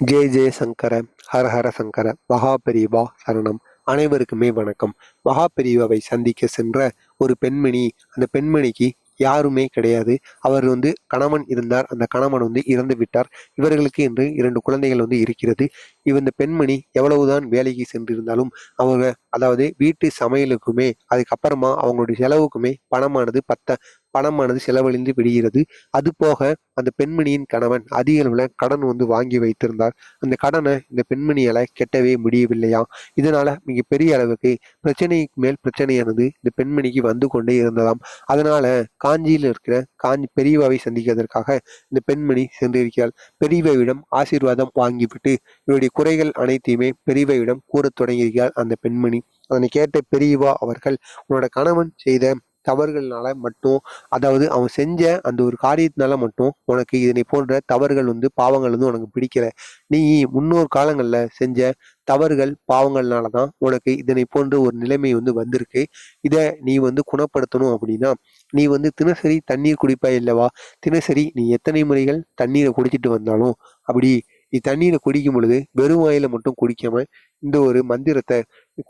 ஜெய ஜெய சங்கர ஹர ஹர சங்கர மகாபெரிவா சரணம். அனைவருக்குமே வணக்கம். மகா பெரியவாவை சந்திக்க சென்ற ஒரு பெண்மணி அந்த பெண்மணிக்கு யாருமே கிடையாது. அவர் வந்து கணவன் இருந்தார். அந்த கணவன் வந்து இறந்து விட்டார். இவர்களுக்கு என்று இரண்டு குழந்தைகள் வந்து இருக்கிறது. இவ இந்த பெண்மணி எவ்வளவுதான் வேலைக்கு சென்றிருந்தாலும் அவங்க அதாவது வீட்டு சமையலுக்குமே அதுக்கப்புறமா அவங்களுடைய செலவுக்குமே பணமானது பத்த பணமானது செலவழிந்து விடுகிறது. அது போக அந்த பெண்மணியின் கணவன் அதிக அளவில் கடன் வந்து வாங்கி வைத்திருந்தார். அந்த கடனை இந்த பெண்மணியால கெட்டவே முடியவில்லையா? இதனால மிகப்பெரிய அளவுக்கு பிரச்சனைக்கு மேல் பிரச்சனையானது இந்த பெண்மணிக்கு வந்து கொண்டே இருந்ததாம். அதனால காஞ்சியில் இருக்கிற காஞ்சி பெரியவாவை சந்திக்கிறதற்காக இந்த பெண்மணி சென்றிருக்கிறாள். பெரியவாவிடம் ஆசீர்வாதம் வாங்கிவிட்டு இவருடைய குறைகள் அனைத்தையுமே பெரியவாவிடம் கூறத் தொடங்கியிருக்கிறார் அந்த பெண்மணி. அதனை கேட்ட பெரியவா அவர்கள் உன்னோட கணவன் செய்த தவறுகள்னால மட்டும் அதாவது அவன் செஞ்ச அந்த ஒரு காரியத்தினால மட்டும் உனக்கு இதனை போன்ற தவறுகள் வந்து பாவங்கள் வந்து உனக்கு பிடிக்கல. நீ முன்னோர் காலங்களில் செஞ்ச தவறுகள் பாவங்கள்னால தான் உனக்கு இதனை போன்ற ஒரு நிலைமை வந்து வந்திருக்கு. இதை நீ வந்து குணப்படுத்தணும் அப்படின்னா நீ வந்து தினசரி தண்ணீர் குடிப்பாய் இல்லவா தினசரி நீ எத்தனை முறைகள் தண்ணீரை குடிச்சிட்டு வந்தாலும் அப்படி நீ தண்ணீரை குடிக்கும் பொழுது வெறும் வாயில மட்டும் குடிக்காம இந்த ஒரு மந்திரத்தை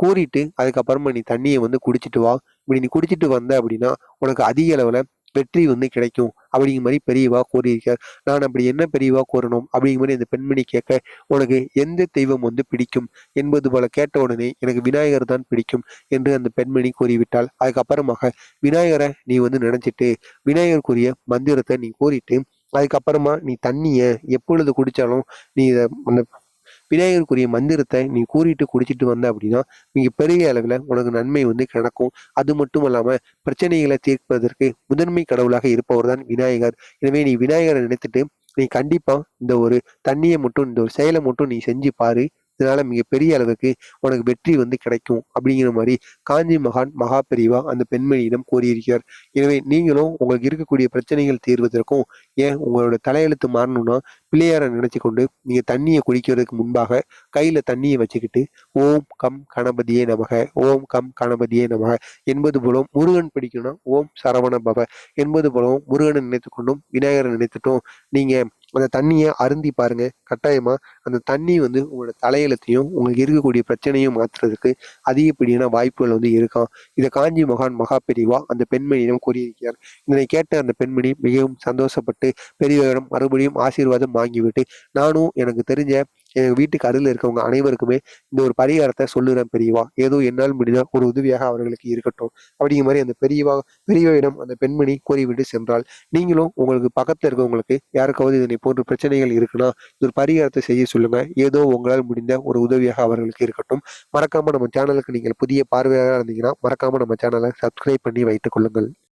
கூறிட்டு அதுக்கப்புறமா நீ தண்ணியை வந்து குடிச்சிட்டு வா. இப்படி நீ குடிச்சிட்டு வந்த அப்படின்னா உனக்கு அதிக அளவில் வெற்றி வந்து கிடைக்கும். அப்படிங்கிற மாதிரி பெரியவா கூறியிருக்கார் நான் அப்படி என்ன பெரியவா கூறணும் அப்படிங்கிற மாதிரி அந்த பெண்மணி கேட்க உனக்கு எந்த தெய்வம் வந்து பிடிக்கும்? என்பது போல கேட்ட உடனே எனக்கு விநாயகர் தான் பிடிக்கும் என்று அந்த பெண்மணி கூறிவிட்டாள். அதுக்கப்புறமாக விநாயகரை நீ வந்து நினைச்சிட்டு விநாயகருக்குரிய மந்திரத்தை நீ கூறிட்டு அதுக்கப்புறமா நீ தண்ணியை எப்பொழுது குடித்தாலும் நீ இதை விநாயகருக்குரிய மந்திரத்தை நீ கூறிட்டு குடிச்சிட்டு வந்த அப்படின்னா மிக பெரிய அளவில் உனக்கு நன்மை வந்து கிடக்கும். அது மட்டும் இல்லாமல் பிரச்சனைகளை தீர்ப்பதற்கு முதன்மை கடவுளாக இருப்பவர் தான் விநாயகர். எனவே நீ விநாயகரை நினைத்துட்டு நீ கண்டிப்பாக இந்த ஒரு தண்ணியை மட்டும் இந்த ஒரு செயலை மட்டும் நீ செஞ்சு பாரு. இதனால மிகப்பெரிய அளவுக்கு உனக்கு வெற்றி வந்து கிடைக்கும் அப்படிங்கிற மாதிரி காஞ்சி மகான் மகா பெரிவா அந்த பெண்மணியிடம் கூறியிருக்கிறார். எனவே நீங்களும் உங்களுக்கு இருக்கக்கூடிய பிரச்சனைகள் தீர்வதற்கும் ஏன் உங்களோட தலையெழுத்து மாறணும்னா பிள்ளையாரை நினைச்சு கொண்டு நீங்க தண்ணியை குடிக்கிறதுக்கு முன்பாக கையில தண்ணியை வச்சுக்கிட்டு ஓம் கம் கணபதியே நமக ஓம் கம் கணபதியே நமக என்பது போலவும் முருகன் பிடிக்கணும்னா ஓம் சரவண பவ என்பது போலவும் முருகனை நினைத்து கொண்டும் விநாயகரை நினைத்துட்டும் நீங்க அந்த தண்ணியை அருந்தி பாருங்க. கட்டாயமா அந்த தண்ணி வந்து உங்களோட தலையெழுத்தையும் உங்களுக்கு இருக்கக்கூடிய பிரச்சனையும் மாற்றுறதுக்கு அதிகப்படியான வாய்ப்புகள் வந்து இருக்கான் இதை காஞ்சி மகான் மகா பெரிவா அந்த பெண்மணியிடம் கூறியிருக்கிறார். இதனை கேட்ட அந்த பெண்மணி மிகவும் சந்தோஷப்பட்டு பெரியவரிடம் மறுபடியும் ஆசீர்வாதம் வாங்கிவிட்டு நானும் எனக்கு தெரிஞ்ச எங்க வீட்டுக்கு அருகில் இருக்கவங்க அனைவருக்குமே இந்த ஒரு பரிகாரத்தை சொல்லுறேன் பெரியவா. ஏதோ என்னால் முடிந்த ஒரு உதவியாக அவர்களுக்கு இருக்கட்டும். அப்படிங்கிற மாதிரி அந்த பெரியவா பெரியவரிடம் அந்த பெண்மணி கூறிவிட்டு சென்றால் நீங்களும் உங்களுக்கு பக்கத்தில் இருக்கவங்களுக்கு யாருக்காவது இதனை போன்ற பிரச்சனைகள் இருக்குன்னா ஒரு பரிகாரத்தை செய்ய சொல்லுங்க. ஏதோ உங்களால் முடிந்த ஒரு உதவியாக அவர்களுக்கு இருக்கட்டும். மறக்காம நம்ம சேனலுக்கு நீங்கள் புதிய பார்வையாக இருந்தீங்கன்னா மறக்காம நம்ம சேனலை சப்ஸ்கிரைப் பண்ணி வைத்துக் கொள்ளுங்கள்.